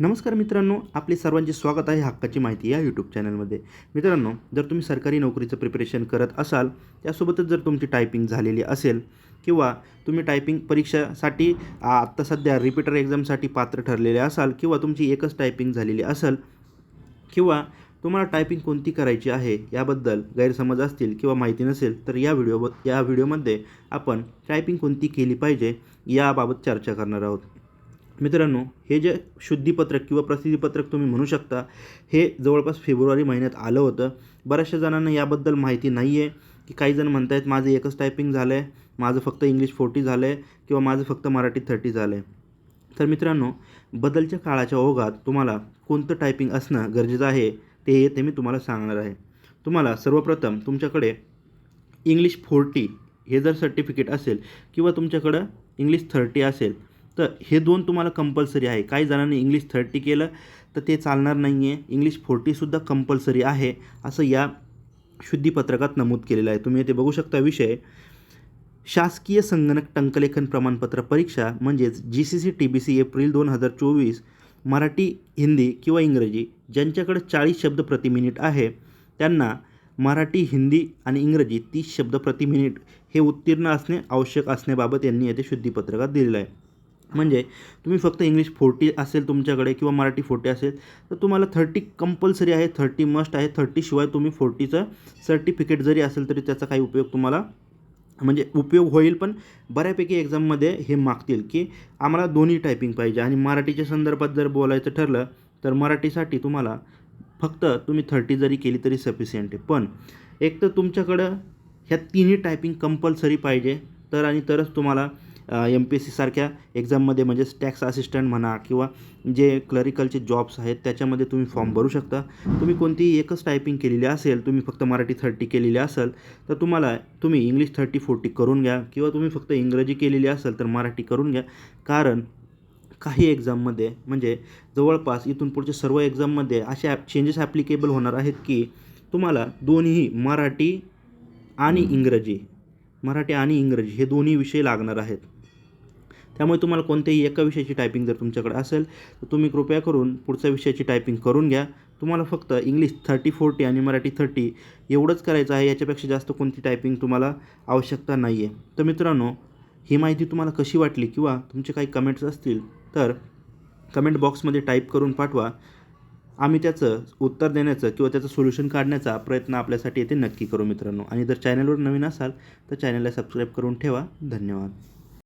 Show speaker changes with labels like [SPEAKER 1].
[SPEAKER 1] नमस्कार मित्रांनो आपले सर्वांचे स्वागत आहे हक्काची माहिती या यूट्यूब चॅनलमध्ये मित्रांनो जर तुम्ही सरकारी नोकरीचं प्रिपरेशन करत असाल त्यासोबतच जर तुमची टायपिंग झालेली असेल किंवा तुम्ही टायपिंग परीक्षासाठी आत्ता सध्या रिपीटर एक्झामसाठी पात्र ठरलेले असाल किंवा तुमची एकच टायपिंग झालेली असेल किंवा तुम्हाला टायपिंग कोणती करायची आहे याबद्दल गैरसमज असतील किंवा माहिती नसेल तर या व्हिडिओ या व्हिडिओमध्ये आपण टायपिंग कोणती केली पाहिजे याबाबत चर्चा करणार आहोत. मित्रांनो हे जे शुद्धीपत्रक किंवा प्रसिद्धीपत्रक तुम्ही म्हणू शकता हे जवळपास फेब्रुवारी महिन्यात आलं होतं. बऱ्याचशा जणांना याबद्दल माहिती नाही आहे की काही जण म्हणत आहेत माझं एकच टायपिंग झालं आहे माझं फक्त इंग्लिश फोर्टी झालं आहे किंवा माझं फक्त मराठी थर्टी झालं आहे तर मित्रांनो बदलच्या काळाच्या ओघात तुम्हाला कोणतं टायपिंग असणं गरजेचं आहे ते ते मी तुम्हाला सांगणार आहे. तुम्हाला सर्वप्रथम तुमच्याकडे इंग्लिश फोर्टी हे जर सर्टिफिकेट असेल किंवा तुमच्याकडं इंग्लिश थर्टी असेल तर हे दोन तुम्हाला कंपल्सरी आहे. काही जणांनी इंग्लिश थर्टी केलं तर ते चालणार नाही आहे इंग्लिश फोर्टीसुद्धा कंपल्सरी आहे असं या शुद्धीपत्रकात नमूद केलेलं आहे. तुम्ही ते बघू शकता विषय. शासकीय संगणक टंकलेखन प्रमाणपत्र परीक्षा म्हणजेच G C C T B C April दोन हजार चोवीस मराठी हिंदी किंवा इंग्रजी ज्यांच्याकडे चाळीस शब्द प्रति मिनिट आहे त्यांना मराठी हिंदी आणि इंग्रजी तीस शब्द प्रति मिनिट हे उत्तीर्ण असणे आवश्यक असण्याबाबत यांनी येथे शुद्धीपत्रकात दिलेलं आहे. म्हणजे तुम्ही फक्त इंग्लिश फोर्टी असेल तुमच्याकडे किंवा मराठी फोर्टी असेल तर तुम्हाला थर्टी कंपल्सरी आहे थर्टी मस्ट आहे थर्टीशिवाय तुम्ही फोर्टीचं सर्टिफिकेट जरी असेल तरी त्याचा काही उपयोग तुम्हाला म्हणजे उपयोग होईल पण बऱ्यापैकी एक्झाममध्ये हे मागतील की आम्हाला दोन्ही टायपिंग पाहिजे. आणि मराठीच्या संदर्भात जर बोलायचं ठरलं तर मराठीसाठी तुम्हाला फक्त तुम्ही थर्टी जरी केली तरी सफिशियंट आहे. पण एक तर तुमच्याकडं ह्या तिन्ही टायपिंग कंपल्सरी पाहिजे तर आणि तरच तुम्हाला एम पी एस सी सारख्या एक्झाममध्ये म्हणजेच टॅक्स असिस्टंट म्हणा किंवा जे क्लरिकलचे जॉब्स आहेत त्याच्यामध्ये तुम्ही फॉर्म भरू शकता. तुम्ही कोणतीही एकच टायपिंग केलेली असेल तुम्ही फक्त मराठी थर्टी केलेली असेल तर तुम्हाला तुम्ही इंग्लिश थर्टी फोर्टी करून घ्या किंवा तुम्ही फक्त इंग्रजी केलेली असेल तर मराठी करून घ्या. कारण काही एक्झाममध्ये म्हणजे जवळपास इथून पुढच्या सर्व एक्झाममध्ये असे ॲप चेंजेस ॲप्लिकेबल होणार आहेत की तुम्हाला दोन्ही मराठी आणि इंग्रजी मराठी आणि इंग्रजी हे दोन्ही विषय लागणार आहेत. त्यामुळे तुम्हाला कोणत्याही एका विषयाची टायपिंग जर तुमच्याकडे असेल तर तुम्ही कृपया करून पुढच्या विषयाची टायपिंग करून घ्या. तुम्हाला फक्त इंग्लिश थर्टी फोर्टी आणि मराठी थर्टी एवढंच करायचं आहे याच्यापेक्षा जास्त कोणती टायपिंग तुम्हाला आवश्यकता नाही आहे तर मित्रांनो ही माहिती तुम्हाला कशी वाटली किंवा तुमचे काही कमेंट्स असतील तर कमेंट बॉक्समध्ये टाईप करून पाठवा. आम्ही त्याचं उत्तर देण्याचं किंवा त्याचं सोल्युशन काढण्याचा प्रयत्न आपल्यासाठी येथे नक्की करू मित्रांनो. आणि जर चॅनलवर नवीन असाल तर चॅनलला सबस्क्राईब करून ठेवा. धन्यवाद.